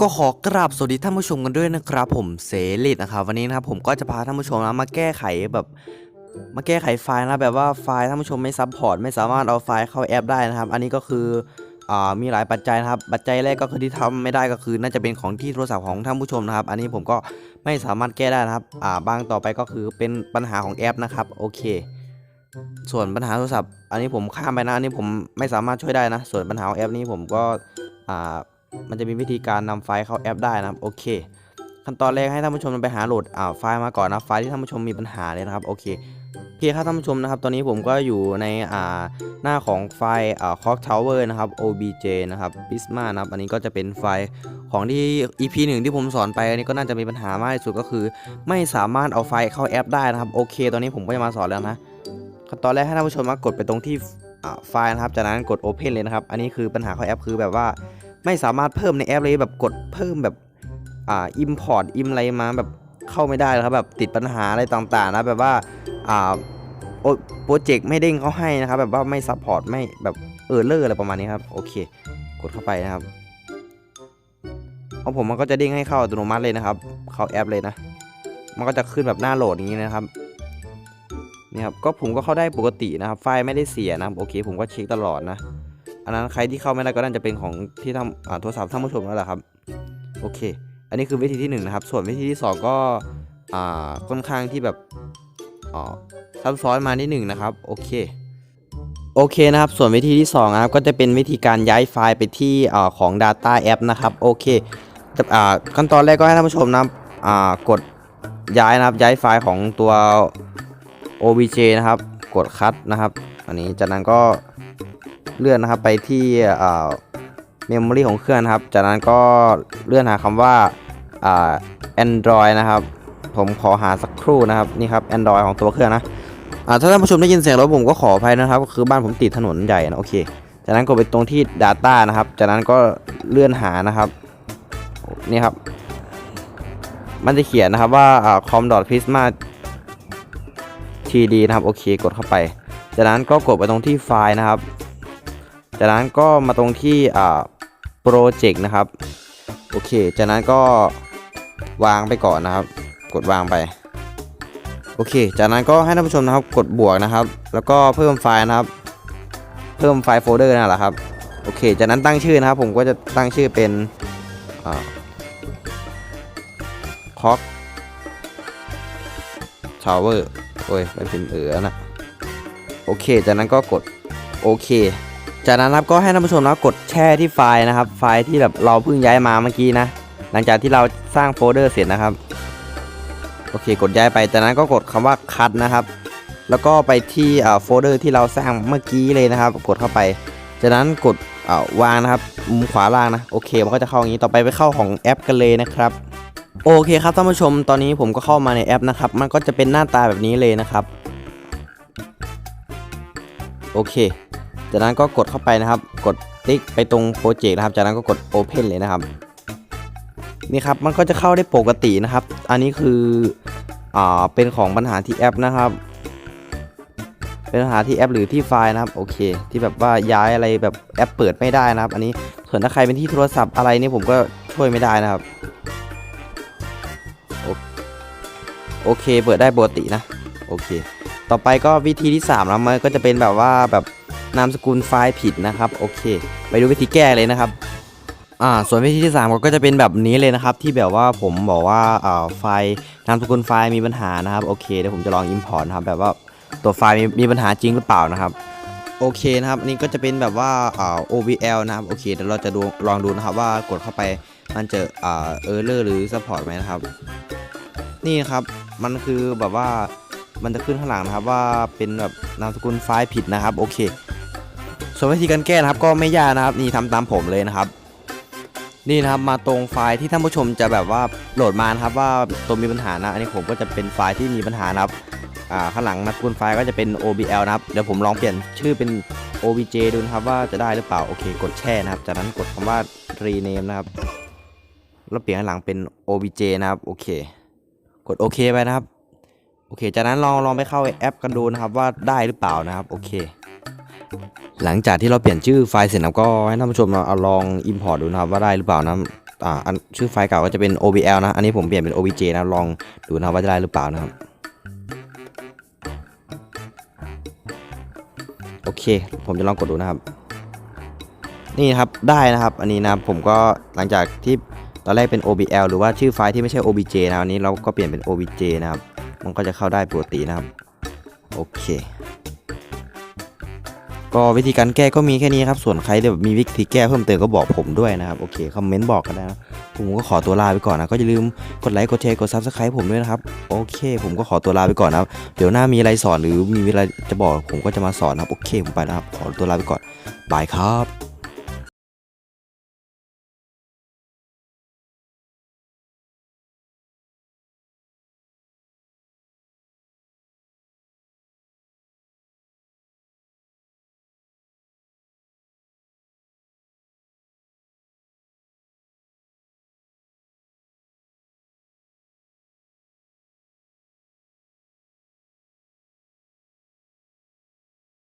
ก็ขอกราบสวัสดีท่านผู้ชมกันด้วยนะครับ ผมเสลิดนะครับวันนี้นะครับผมก็จะพาท่านผู้ชมนะมาแก้ไขแบบมาแก้ไขไฟล์นะแบบว่าไฟล์ท่านผู้ชมไม่ซัพพอร์ตไม่สามารถเอาไฟล์เข้าแอปได้นะครับ อันนี้ก็คืออ่ามีหลายปัจจัยนะครับ ปัจจัยแรกก็คือที่ทำไม่ได้ก็คือ น่าจะเป็นของที่โทรศัพท์ของท่านผู้ชมนะครับ อันนี้ผมก็ไม่สามารถแก้ได้นะครับอ่าบางต่อไปก็คือเป็นปัญหาของแอปนะครับโอเค ส่วนปัญหาโทรศัพท์ อันนี้ผมข้ามไปนะอันนี้ผมไม่สามารถช่วยได้นะ ส่วนปัญหาของแอปนี้ผมก็อ่า มันจะมีวิธีการนำไฟล์เข้าแอปได้นะครับโอเค ขั้นตอนแรกให้ท่านผู้ชมไปหาโหลดอ่าไฟล์มาก่อนนะไฟล์ที่ท่านผู้ชมมีปัญหาเลยนะครับโอเคโอเคครับท่านผู้ชมนะครับ ตอนนี้ผมก็อยู่ในอ่าหน้าของไฟล์อ่า Clock Tower นะครับ obj นะครับ Prisma นะครับอันนี้ก็จะเป็นไฟล์ของที่ EP หนึ่งที่ผมสอนไปอันนี้ก็น่าจะมีปัญหามากที่สุดก็คือ ไม่สามารถเอาไฟล์เข้าแอปได้นะครับโอเค ตอนนี้ผมก็จะมาสอนแล้วนะขั้นตอนแรกให้ท่านผู้ชมมากดไปตรงที่อ่าไฟล์นะครับจากนั้นกด Open เลยนะครับ อันนี้คือปัญหาเข้าแอปคือแบบว่า ไม่สามารถเพิ่มในแอปเลยแบบกดเพิ่มแบบอ่า import อิมอะไรมาแบบเข้าไม่ได้ครับแบบติดปัญหาอะไรต่างๆนะแบบว่าอ่าโปรเจกต์ไม่เด้งเขาให้นะครับแบบว่าไม่ซัพพอร์ตไม่แบบเออร์เลอร์อะไรประมาณนี้ครับโอเคกดเข้าไปนะครับของผมมันก็จะเด้งให้เข้าอัตโนมัติเลยนะครับ เข้าแอปเลยนะ มันก็จะขึ้นแบบหน้าโหลดอย่างนี้นะครับนี่ครับก็ผมก็เข้าได้ปกตินะครับ ไฟล์ไม่ได้เสียนะครับโอเค ผมก็เช็คตลอดนะ อันนั้นใครที่เข้าไม่ได้ก็น่าจะเป็นของที่ทำโทรศัพท์ท่านผู้ชมแล้วแหละครับ โอเค อันนี้คือวิธีที่หนึ่งนะครับ ส่วนวิธีที่สองก็ค่อนข้างที่แบบซับซ้อนมานิดหนึ่งนะครับ โอเค โอเคนะครับ ส่วนวิธีที่สองนะครับ ก็จะเป็นวิธีการย้ายไฟล์ไปที่อของ Data App นะครับ โอเคขั้นตอนแรกก็ให้ท่านผู้ชมนะครับกดย้ายนะครับ ย้ายไฟล์ของตัว obj นะครับ กดคัดนะครับ อันนี้จากนั้นก็ เลื่อนนะครับไปที่เมมโมรีของเครื่องนะครับ จากนั้นก็เลื่อนหาคำว่าอ่า Android นะครับ ผมขอหาสักครู่นะครับนี่ครับ Android ของตัวเครื่องนะถ้าท่านผู้ชมได้ยินเสียงรถผมก็ขออภัยนะครับก็คือบ้านผมติดถนนใหญ่นะโอเคจากนั้นกดไปตรงที่ Data นะครับ จากนั้นก็เลื่อนหานะครับนี่ครับ มันจะเขียนนะครับว่าอ่า com.prisma td นะครับโอเคกดเข้าไป จากนั้นก็กดไปตรงที่ไฟล์นะครับ จากนั้นก็มาตรงที่อ่าโปรเจกต์นะครับ โอเค จากนั้นก็วางไปก่อนนะครับ กดวางไป โอเค จากนั้นก็ให้ท่านผู้ชมนะครับ กดบวกนะครับ แล้วก็เพิ่มไฟล์นะครับ เพิ่มไฟล์โฟลเดอร์นั่นแหละครับ โอเค จากนั้นตั้งชื่อนะครับ ผมก็จะตั้งชื่อเป็นอ่าคอกทาวเวอร์ โอ้ยไม่เป็นเออนะ โอเค จากนั้นก็กดโอเค จากนั้นนะครับก็ให้ท่านผู้ชมนะกดแช่ที่ไฟล์นะครับ ไฟล์ที่แบบเราเพิ่งย้ายมาเมื่อกี้นะ หลังจากที่เราสร้างโฟลเดอร์เสร็จนะครับ โอเค กดย้ายไปจากนั้นก็กดคำว่าคัดนะครับ แล้วก็ไปที่โฟลเดอร์ที่เราสร้างเมื่อกี้เลยนะครับ กดเข้าไป จากนั้นกดวางนะครับมุมขวาล่างนะโอเค มันก็จะเข้าอย่างนี้ต่อไปไปเข้าของแอปกันเลยนะครับโอเคครับท่านผู้ชมตอนนี้ผมก็เข้ามาในแอปนะครับ มันก็จะเป็นหน้าตาแบบนี้เลยนะครับ โอเค จากนั้นก็กดเข้าไปนะครับ กดติ๊กไปตรงโปรเจกต์นะครับ จากนั้นก็กด Open เลยนะครับ นี่ครับมันก็จะเข้าได้ปกตินะครับ อันนี้คืออ่าเป็นของปัญหาที่แอปนะครับ เป็นปัญหาที่แอปหรือที่ไฟล์นะครับ โอเค ที่แบบว่าย้ายอะไรแบบแอปเปิดไม่ได้นะครับ อันนี้ส่วนถ้าใครเป็นที่โทรศัพท์อะไรนี่ผมก็ช่วยไม่ได้นะครับโอเค เปิดได้ปกตินะ โอเค ต่อไปก็วิธีที่3แล้วมันก็จะเป็นแบบว่าแบบ นามสกุลไฟล์ผิดนะครับโอเค ไปดูวิธีแก้เลยนะครับอ่าส่วนวิธีที่3ก็จะเป็นแบบนี้เลยนะครับ ที่แบบว่าผมบอกว่าอ่าไฟล์นามสกุลไฟล์มีปัญหานะครับโอเคเดี๋ยวผมจะลอง import นะครับแบบว่าตัวไฟล์มีมีปัญหาจริงหรือเปล่านะครับโอเคนะครับนนี้ก็จะเป็นแบบว่าอ่า OVL นะครับโอเคเดี๋ยวเราจะดูลองดูนะครับว่ากดเข้าไปมันจะอ่า error หรือ support ไหมนะครับ นี่ครับมันคือแบบว่ามันจะขึ้นข้างหลังนะครับว่าเป็นแบบนามสกุลไฟล์ผิดนะครับโอเค ส่วนวิธีการแก้นะครับก็ไม่ยากนะครับนี่ทำตามผมเลยนะครับ นี่นะครับมาตรงไฟล์ที่ท่านผู้ชมจะแบบว่าโหลดมานะครับว่าตัวมีปัญหานะอันนี้ผมก็จะเป็นไฟล์ที่มีปัญหานะครับอ่าข้างหลังนามสกุลไฟล์ก็จะเป็น OBL นะครับเดี๋ยวผมลองเปลี่ยนชื่อเป็น OBJ ดูนะครับว่าจะได้หรือเปล่าโอเค กดแช่นะครับ จากนั้นกดคำว่า rename นะครับแล้วเปลี่ยนข้างหลังเป็น OBJ นะครับโอเค กดโอเคไปนะครับโอเค จากนั้นลองลองไปเข้าแอปกันดูนะครับว่าได้หรือเปล่านะครับโอเค หลังจากที่เราเปลี่ยนชื่อไฟล์เสร็จแล้วก็ให้ท่านผู้ชมเราเอาลอง Import ดูนะครับว่าได้หรือเปล่านะอ่าชื่อไฟล์เก่าก็จะเป็น OBL นะ อันนี้ผมเปลี่ยนเป็น OBJ นะลองดูนะครับว่าจะได้หรือเปล่านะครับโอเค ผมจะลองกดดูนะครับ นี่ครับได้นะครับ อันนี้นะผมก็หลังจากที่ตอนแรกเป็น OBL หรือว่าชื่อไฟล์ที่ไม่ใช่ OBJ นะอันนี้เราก็เปลี่ยนเป็น OBJ นะครับ มันก็จะเข้าได้ปกตินะครับ โอเค ก็วิธีการแก้ก็มีแค่นี้ครับ ส่วนใครที่แบบมีวิธีแก้เพิ่มเติมก็บอกผมด้วยนะครับ โอเค คอมเมนต์บอกกันนะ ผมก็ขอตัวลาไปก่อนนะ ก็อย่าลืมกดไลค์ กดแชร์ กดซับสไครป์ผมด้วยนะครับ โอเค ผมก็ขอตัวลาไปก่อนนะครับ เดี๋ยวหน้ามีอะไรสอนหรือมีเวลาจะบอกผมก็จะมาสอนนะครับ โอเค ผมไปนะครับ ขอตัวลาไปก่อน บายครับ